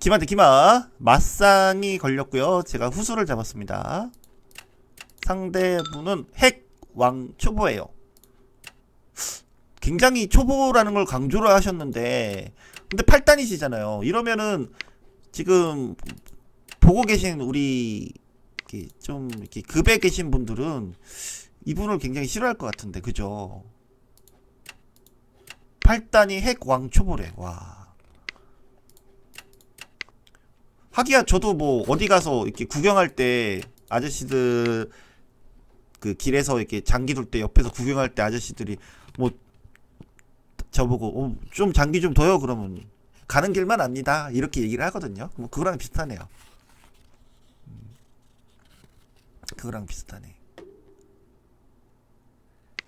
기마대 기마 맞상이 걸렸고요. 제가 후수를 잡았습니다. 상대분은 핵왕 초보예요. 굉장히 초보라는 걸 강조를 하셨는데 근데 8단이시잖아요. 이러면은 지금 보고 계신 우리 이렇게 좀 이렇게 급에 계신 분들은 이분을 굉장히 싫어할 것 같은데 그죠? 8단이 핵왕 초보래. 와. 하기야 저도 뭐 어디 가서 이렇게 구경할 때 아저씨들 그 길에서 이렇게 장기 둘 때 옆에서 구경할 때 아저씨들이 뭐 저보고 어, 좀 장기 좀 둬요 그러면. 가는 길만 압니다. 이렇게 얘기를 하거든요. 뭐 그거랑 비슷하네요. 음. 그거랑 비슷하네.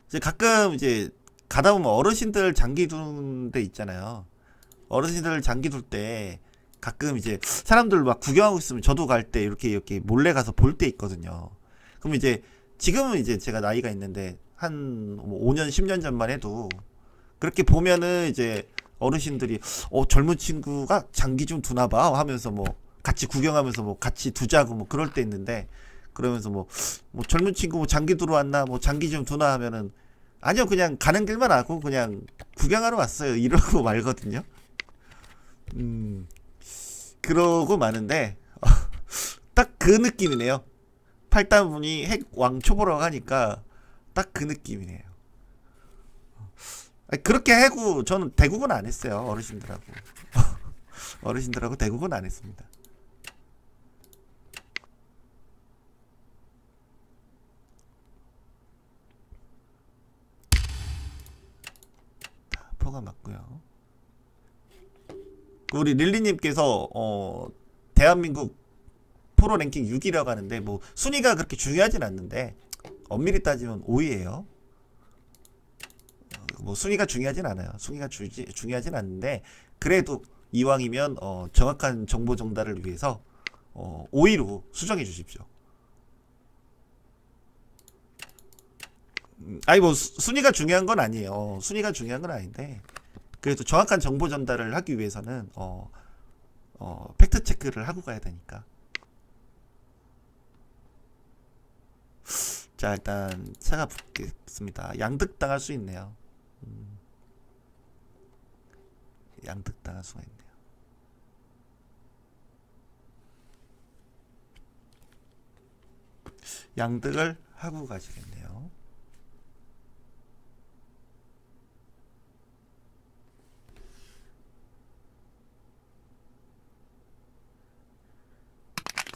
이제 가끔 이제 가다 보면 어르신들 장기 두는 데 있잖아요. 어르신들 장기 둘때 가끔 이제 사람들 막 구경하고 있으면 저도 갈 때 이렇게 이렇게 몰래 가서 볼 때 있거든요. 그럼 이제 지금은 이제 제가 나이가 있는데 한 5년 10년 전만 해도 그렇게 보면은 이제 어르신들이 어 젊은 친구가 장기 좀 두나 봐. 하면서 뭐 같이 구경하면서 뭐 같이 두자고 뭐 그럴 때 있는데 그러면서 뭐 뭐 젊은 친구 뭐 장기 두러 왔나 뭐 장기 좀 두나 하면은 아니요 그냥 가는 길만 하고 그냥 구경하러 왔어요. 이러고 말거든요. 음 그러고 마는데 딱 그 느낌이네요. 팔단분이 핵 왕 초보라고 하니까 딱 그 느낌이네요. 그렇게 해고 저는 대국은 안 했어요 어르신들하고. 어르신들하고 대국은 안 했습니다. 자, 포가 맞고요. 그 우리 릴리님께서 어 대한민국 프로 랭킹 6위라고 하는데 뭐 순위가 그렇게 중요하진 않는데 엄밀히 따지면 5위예요. 뭐 순위가 중요하진 않아요. 순위가 주, 중요하진 않는데 그래도 이왕이면 어, 정확한 정보 전달을 위해서 어, 5위로 수정해 주십시오. 음, 아니 뭐 수- 순위가 중요한 건 아니에요. 어, 순위가 중요한 건 아닌데 그래도 정확한 정보 전달을 하기 위해서는 어, 어, 팩트 체크를 하고 가야 되니까. 자 일단 찾아보겠습니다. 양득 당할 수 있네요. 음. 양득 당할 수가 있네요. 양득을 하고 가시겠네요.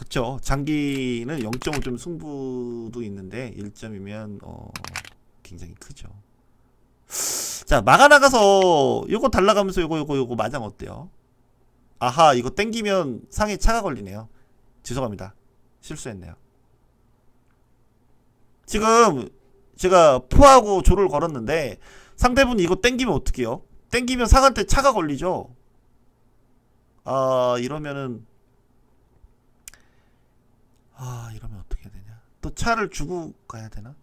그쵸. 장기는 0.5점 승부도 있는데 1점이면 어 굉장히 크죠. 자, 마가 나가서 요거 달라가면서 요거 요거 요거 마장 어때요? 아하, 이거 땡기면 상에 차가 걸리네요. 죄송합니다. 실수했네요. 지금 제가 포하고 조를 걸었는데 상대분이 이거 땡기면 어떡해요? 땡기면 상한테 차가 걸리죠. 아, 이러면은 아, 이러면 어떻게 되냐? 또 차를 주고 가야 되나?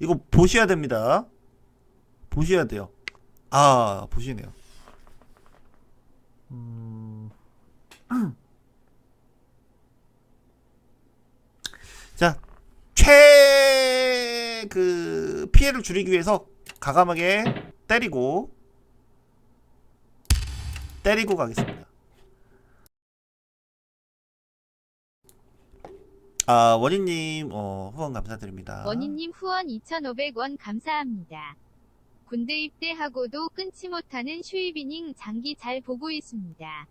이거 보셔야 됩니다. 보셔야 돼요. 아, 보시네요. 음... 자, 최, 그, 피해를 줄이기 위해서 가감하게 때리고, 때리고 가겠습니다. 아, 원희님, 어, 후원 감사드립니다. 원희님 후원 2,500원 감사합니다. 군대 입대하고도 끊지 못하는 슈이비닝 장기 잘 보고 있습니다.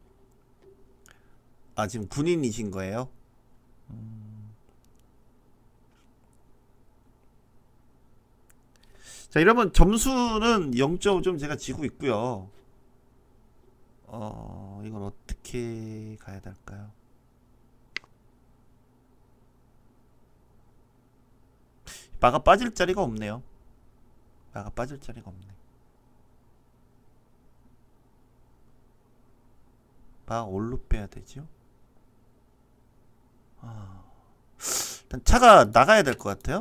아, 지금 군인이신 거예요? 음. 자, 이러면 점수는 0.5점 제가 지고 있고요. 어, 이건 어떻게 가야 될까요? 마가 빠질 자리가 없네요. 마가 빠질 자리가 없네. 마 올로 빼야 되죠? 아, 일단 차가 나가야 될 것 같아요.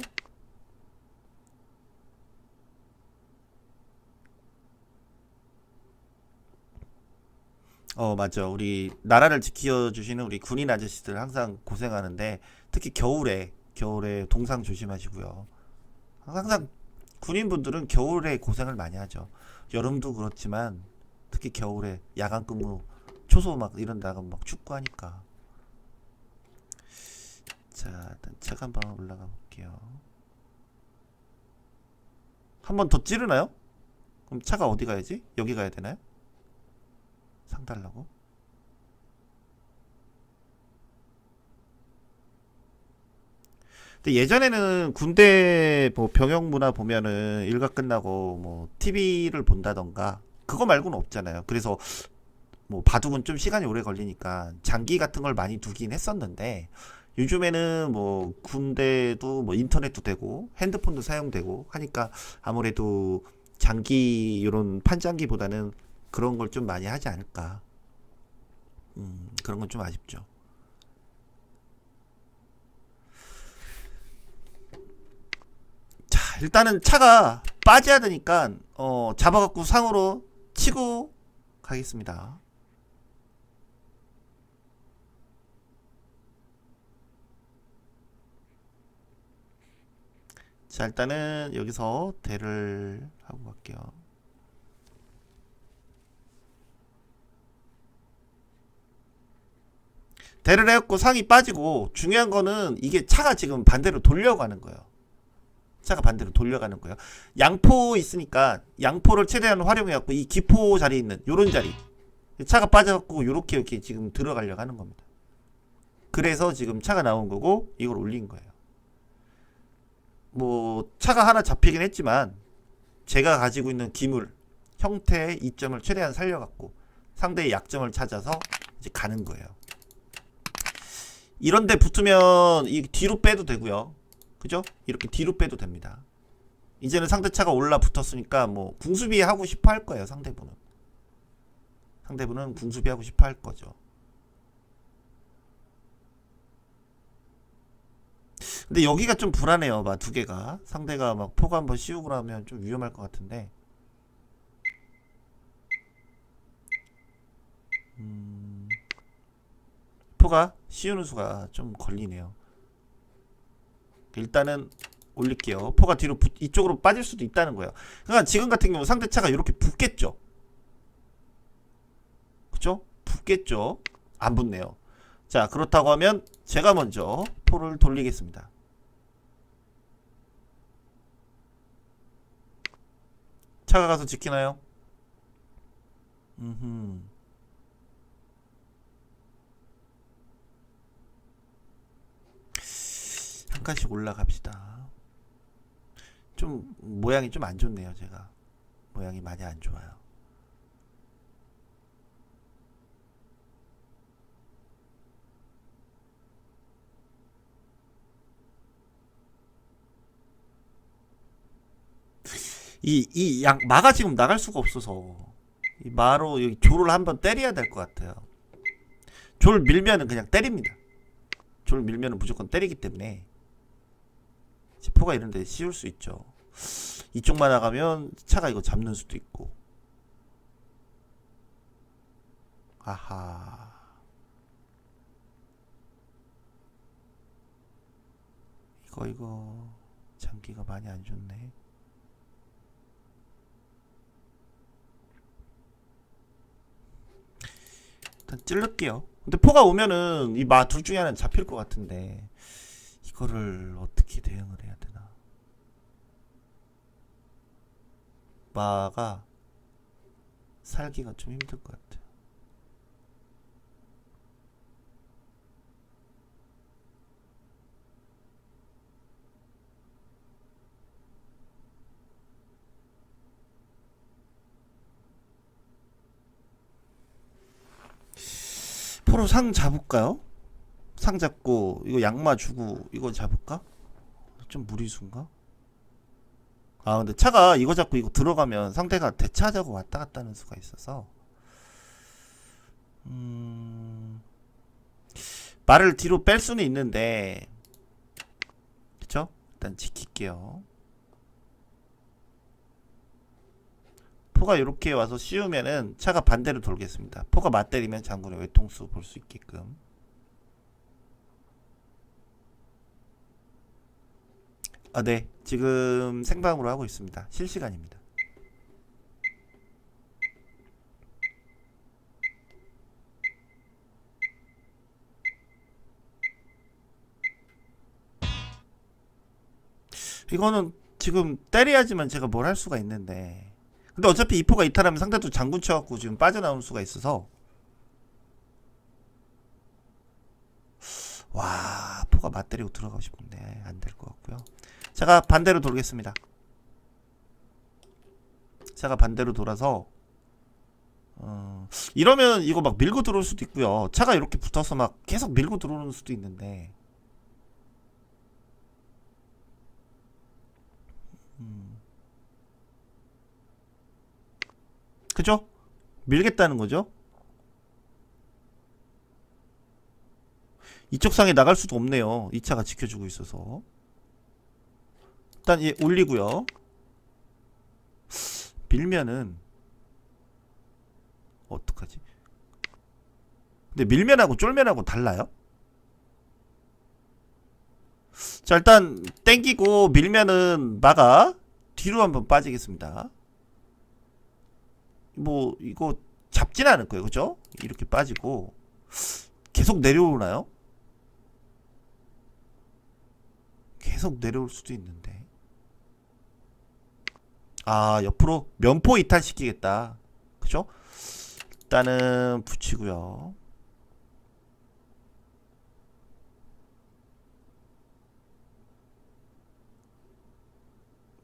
어, 맞죠. 우리 나라를 지켜주시는 우리 군인 아저씨들 항상 고생하는데 특히 겨울에 겨울에 동상 조심하시고요. 항상 군인분들은 겨울에 고생을 많이 하죠. 여름도 그렇지만 특히 겨울에 야간 근무 초소 막 이런 다가 막 춥고 하니까. 자, 일단 차가 한번 올라가 볼게요. 한 번 더 찌르나요? 그럼 차가 어디 가야지? 여기 가야 되나요? 상 달라고? 근데 예전에는 군대 뭐 병역 문화 보면은 일과 끝나고 뭐 TV를 본다던가 그거 말고는 없잖아요. 그래서 뭐 바둑은 좀 시간이 오래 걸리니까 장기 같은 걸 많이 두긴 했었는데 요즘에는 뭐 군대도 뭐 인터넷도 되고 핸드폰도 사용되고 하니까 아무래도 장기 이런 판장기보다는 그런 걸 좀 많이 하지 않을까. 음, 그런 건 좀 아쉽죠. 자, 일단은 차가 빠져야 되니까 어, 잡아갖고 상으로 치고 가겠습니다. 자, 일단은 여기서 대를 하고 갈게요. 대를 해갖고 상이 빠지고 중요한 거는 이게 차가 지금 반대로 돌려가는 거예요. 차가 반대로 돌려가는 거예요. 양포 있으니까 양포를 최대한 활용해갖고 이 기포 자리에 있는 요런 자리 차가 빠져갖고 요렇게 이렇게 지금 들어가려고 하는 겁니다. 그래서 지금 차가 나온 거고 이걸 올린 거예요. 뭐 차가 하나 잡히긴 했지만 제가 가지고 있는 기물 형태의 이점을 최대한 살려갖고 상대의 약점을 찾아서 이제 가는 거예요. 이런데 붙으면 이 뒤로 빼도 되고요. 그죠? 이렇게 뒤로 빼도 됩니다. 이제는 상대차가 올라 붙었으니까 뭐 궁수비 하고 싶어 할 거예요. 상대분은. 상대분은 궁수비 하고 싶어 할 거죠. 근데 여기가 좀 불안해요. 막 두 개가 상대가 막 포가 한번 씌우고 나면 좀 위험할 것 같은데. 음, 포가 씌우는 수가 좀 걸리네요. 일단은 올릴게요. 포가 뒤로 붙- 이쪽으로 빠질 수도 있다는 거예요. 그러니까 지금 같은 경우 상대 차가 이렇게 붙겠죠. 그죠? 붙겠죠. 안 붙네요. 자, 그렇다고 하면 제가 먼저 포를 돌리겠습니다. 차가 가서 지키나요? 음 칸씩 올라갑시다. 좀 모양이 좀 안 좋네요, 제가. 모양이 많이 안 좋아요. 이, 이 양, 마가 지금 나갈 수가 없어서, 이 마로 여기 조를 한번 때려야 될 것 같아요. 조를 밀면은 그냥 때립니다. 조를 밀면은 무조건 때리기 때문에, 지포가 이런데 씌울 수 있죠. 이쪽만 나가면 차가 이거 잡는 수도 있고. 아하. 이거 이거 장기가 많이 안 좋네. 일단 찔를게요. 근데 포가 오면은 이 마 둘 중에 하나는 잡힐 것 같은데 이거를 어떻게 대응을 해야 되나? 마가 살기가 좀 힘들 것 같아요. 포로 상 잡을까요? 상 잡고 이거 양마 주고 이거 잡을까? 좀 무리수인가? 아 근데 차가 이거 잡고 이거 들어가면 상대가 대차하자고 왔다 갔다 하는 수가 있어서 음... 말을 뒤로 뺄 수는 있는데 그쵸? 일단 지킬게요 포가 이렇게 와서 씌우면은 차가 반대로 돌겠습니다. 포가 맞대리면 장군의 외통수 볼 수 있게끔. 아, 네. 지금 생방으로 하고 있습니다. 실시간입니다. 이거는 지금 때려야지만 제가 뭘 할 수가 있는데. 근데 어차피 이포가 이탈하면 상대도 장군 쳐갖고 지금 빠져나올 수가 있어서. 와, 포가 맞때리고 들어가고 싶은데 안 될 것 같고요. 제가 반대로 돌겠습니다. 제가 반대로 돌아서 어, 이러면 이거 막 밀고 들어올 수도 있고요. 차가 이렇게 붙어서 막 계속 밀고 들어오는 수도 있는데 음. 그죠? 밀겠다는 거죠? 이쪽 상에 나갈 수도 없네요. 이 차가 지켜주고 있어서. 일단 얘 올리고요. 밀면은 어떡하지? 근데 밀면하고 쫄면하고 달라요? 자 일단 땡기고 밀면은 막아 뒤로 한번 빠지겠습니다. 뭐 이거 잡진 않을 거예요, 그죠? 이렇게 빠지고 계속 내려오나요? 계속 내려올 수도 있는데. 아, 옆으로 면포 이탈시키겠다. 그죠? 일단은 붙이고요.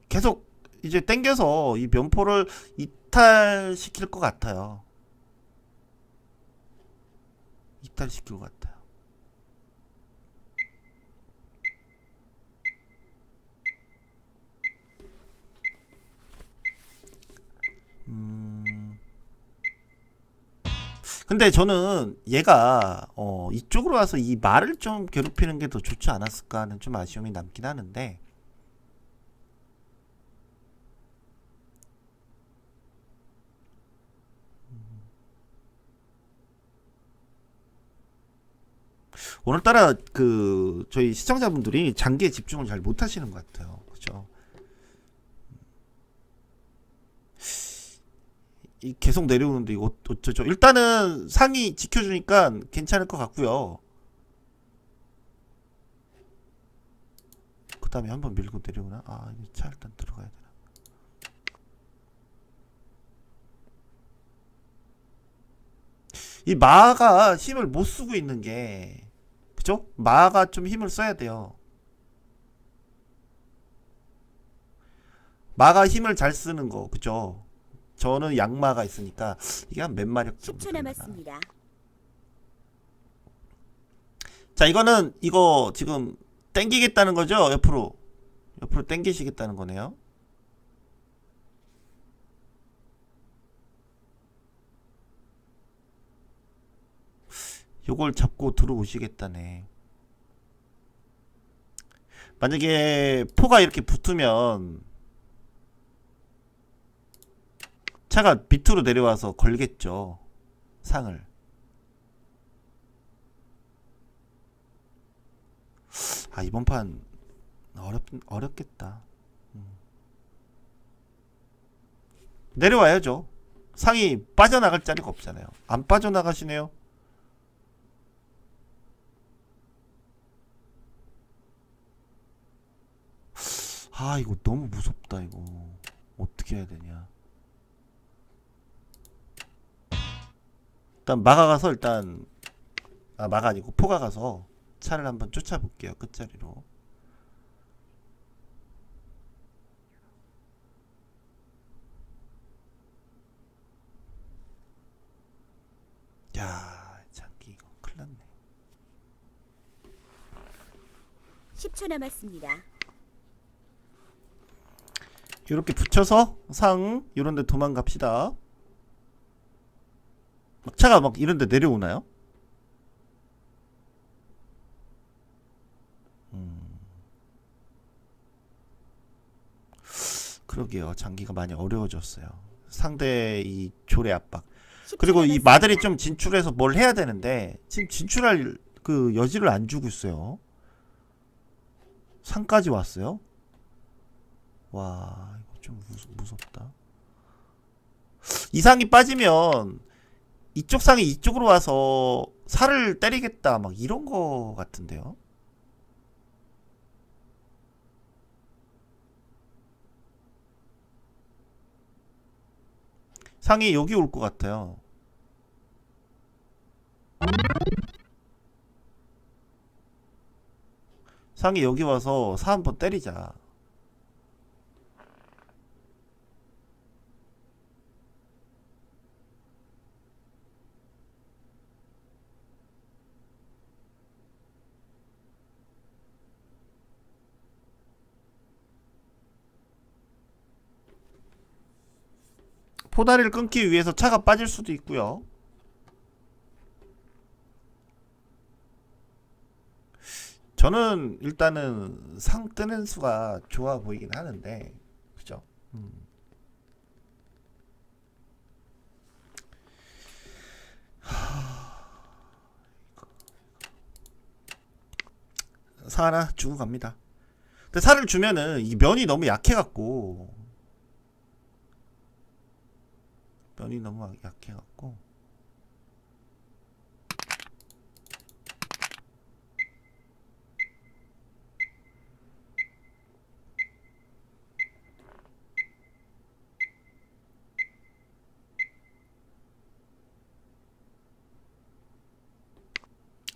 계속 이제 땡겨서 이 면포를 이탈시킬 것 같아요. 이탈시킬 것 같아요. 음. 근데 저는 얘가 어 이쪽으로 와서 이 말을 좀 괴롭히는 게 더 좋지 않았을까 하는 좀 아쉬움이 남긴 하는데 오늘따라 그 저희 시청자분들이 장기에 집중을 잘 못하시는 것 같아요. 그죠? 계속 내려오는데 이거 어쩌죠? 일단은 상이 지켜주니까 괜찮을 것 같고요. 그 다음에 한번 밀고 내려오나? 아, 이차 일단 들어가야 되나? 이 마가 힘을 못 쓰고 있는 게 그죠? 마가 좀 힘을 써야 돼요. 마가 힘을 잘 쓰는 거 그죠? 저는 양마가 있으니까 이게 한 몇 마력 정도 10초 되나? 남았습니다. 자 이거는 이거 지금 땡기겠다는 거죠 옆으로 옆으로 땡기시겠다는 거네요 요걸 잡고 들어오시겠다네 만약에 포가 이렇게 붙으면 차가 밑으로 내려와서 걸겠죠 상을 아 이번 판 어렵 어렵겠다. 음. 내려와야죠. 상이 빠져나갈 자리가 없잖아요. 안 빠져나가시네요. 아 이거 너무 무섭다 이거 어떻게 해야 되냐. 일단 막아가서 일단 아 막아 아니고 포가 가서 차를 한번 쫓아볼게요. 끝자리로. 야, 장기 이거 큰일 났네. 10초 남았습니다. 이렇게 붙여서 상 이런 데 도망갑시다. 막 차가 막 이런 데 내려오나요? 음. 그러게요. 장기가 많이 어려워졌어요. 상대 이 조례 압박. 10초 그리고 이. 마들이 좀 진출해서 뭘 해야 되는데 지금 진출할 그 여지를 안 주고 있어요. 상까지 왔어요. 와 이거 좀 무서, 무섭다. 이상이 빠지면 이쪽 상이 이쪽으로 와서 살을 때리겠다 막 이런 거 같은데요. 상이 여기 올 것 같아요. 상이 여기 와서 사 한번 때리자. 포다리를 끊기 위해서 차가 빠질 수도 있고요. 저는 일단은 상 뜨는 수가 좋아 보이긴 하는데, 그죠? 음. 하, 사 하나 주고 갑니다. 근데 살을 주면은 이 면이 너무 약해갖고 면이 너무 약해갖고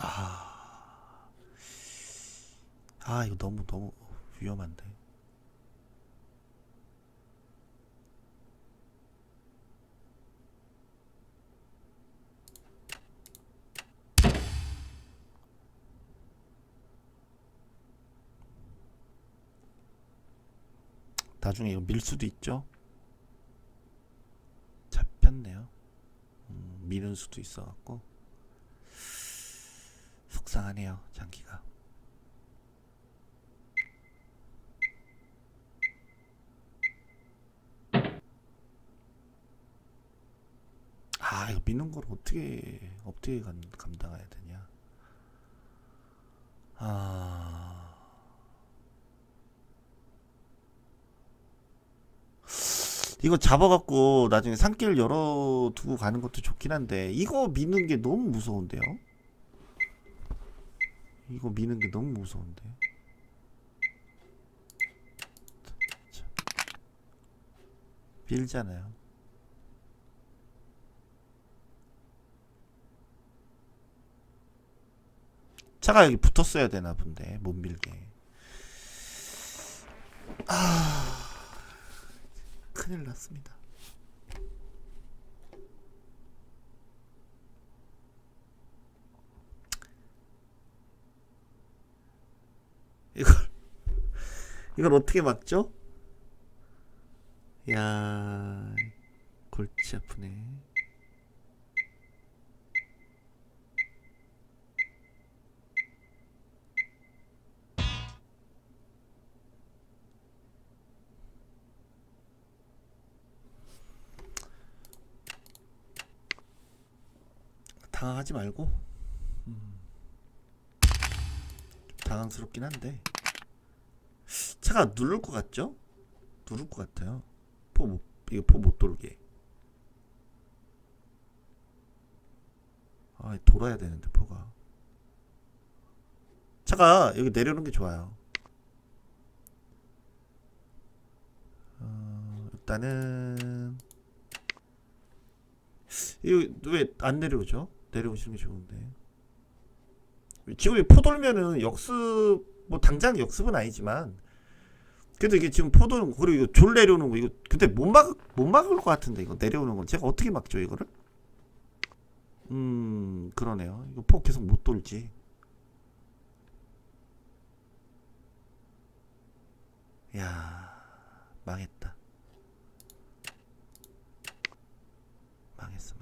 아, 아 이거 너무 너무 위험한데. 나중에 이거 밀 수도 있죠. 잡혔네요. 음, 미는 수도 있어갖고 속상하네요, 장기가. 아, 이거 미는 걸 어떻게 어떻게 감, 감당해야 되냐? 아. 이거 잡아갖고 나중에 산길 열어 두고 가는 것도 좋긴 한데 이거 미는 게 너무 무서운데요? 이거 미는 게 너무 무서운데. 참. 밀잖아요. 차가 여기 붙었어야 되나 본데 못 밀게. 아 큰일 났습니다. 이걸 이걸 어떻게 막죠? 야 골치 아프네. 당황하지 말고 음. 좀 당황스럽긴 한데 차가 누를 것 같죠? 누를 것 같아요. 포 못, 이거 포 못 돌게. 아, 돌아야 되는데 포가. 차가 여기 내려오는 게 좋아요. 어, 일단은 이거 왜 안 내려오죠? 내려오시는 게 좋은데. 지금 포 돌면은 역습 뭐 당장 역습은 아니지만 그래도 이게 지금 포 도는 거 그리고 이거 졸 내려오는 거 이거 근데 못 막 못 막을 것 같은데 이거 내려오는 건 제가 어떻게 막죠 이거를? 음 그러네요. 이거 포 계속 못 돌지. 야 망했다. 망했어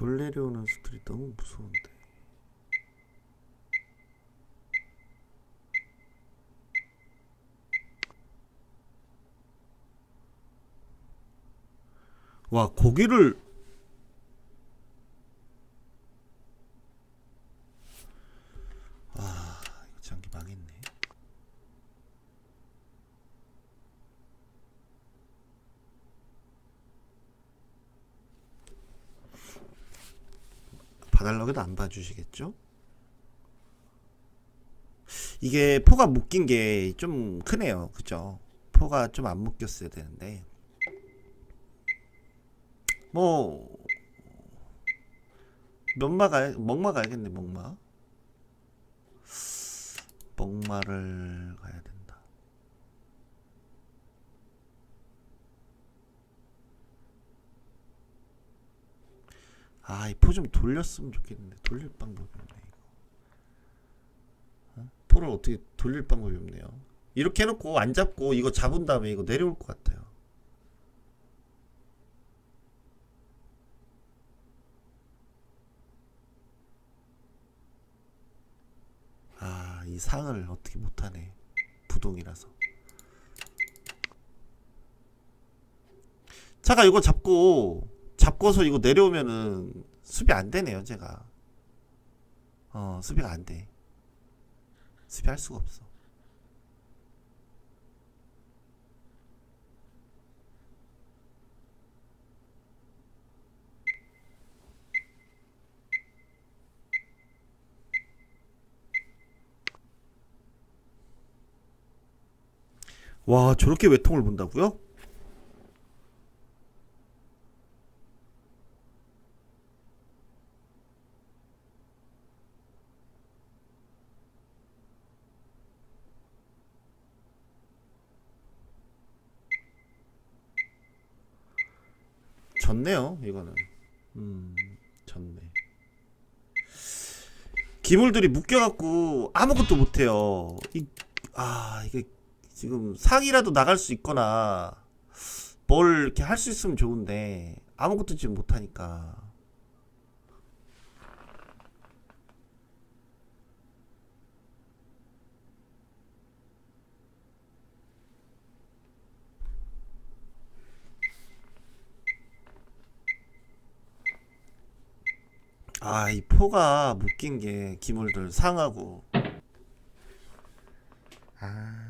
돌 내려오는 수들이 너무 무서운데. 와 고기를 아 이거 장기 망했네. 봐달라고 해도 안 봐 주시겠죠? 이게 포가 묶인 게 좀 크네요. 그죠? 포가 좀 안 묶였어야 되는데. 뭐, 면마 가, 먹마 가야겠네, 먹마. 먹마를 가야 된다. 아, 이 포 좀 돌렸으면 좋겠는데 돌릴 방법이 없네. 어? 포를 어떻게 돌릴 방법이 없네요. 이렇게 해놓고 안 잡고 이거 잡은 다음에 이거 내려올 것 같아요. 아, 이 상을 어떻게 못하네. 부동이라서. 차가 이거 잡고 잡고서 이거 내려오면은 수비 안 되네요, 제가. 어, 수비가 안 돼. 수비할 수가 없어. 와, 저렇게 외통을 본다고요 이거는. 음, 졌네. 기물들이 묶여갖고 아무것도 못해요. 이, 아, 이게 지금 상이라도 나갈 수 있거나 뭘 이렇게 할 수 있으면 좋은데 아무것도 지금 못하니까. 아, 이 포가 묶인 게 기물들 상하고. 아.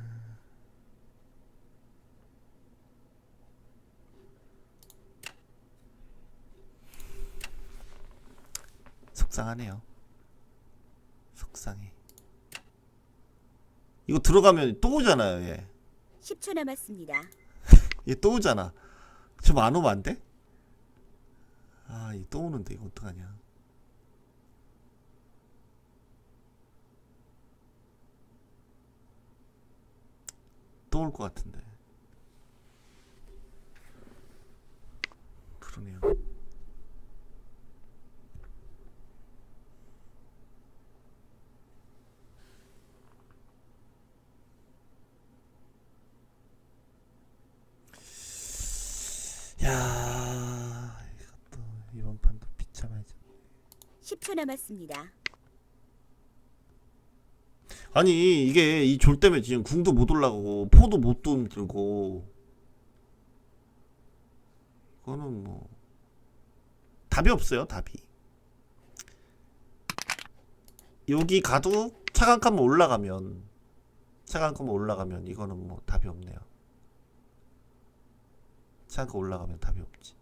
속상하네요. 속상해. 이거 들어가면 또 오잖아요, 얘. 10초 남았습니다. 얘 또 오잖아. 좀 안 오면 안 돼? 아, 얘 또 오는데 이거 어떡하냐. 또올것 같은데. 그러네요. 야, 이것도 이번 판도 비참하지. 10초 남았습니다. 아니 이게 이 졸 때문에 지금 궁도 못 올라가고 포도 못 들고. 이거는 뭐 답이 없어요 답이. 여기 가도 차간 칸만 올라가면 차간 칸만 올라가면 이거는 뭐 답이 없네요. 차간 칸 올라가면 답이 없지.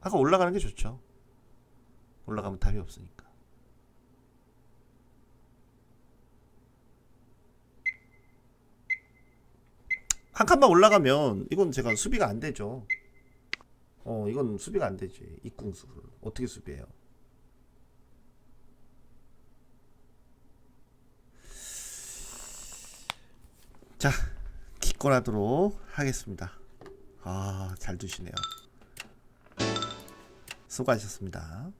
아까 올라가는 게 좋죠. 올라가면 답이 없으니까 한 칸만 올라가면 이건 제가 수비가 안 되죠. 어, 이건 수비가 안 되지. 입궁수를 어떻게 수비해요? 자, 기권하도록 하겠습니다. 아, 잘 두시네요. 수고하셨습니다.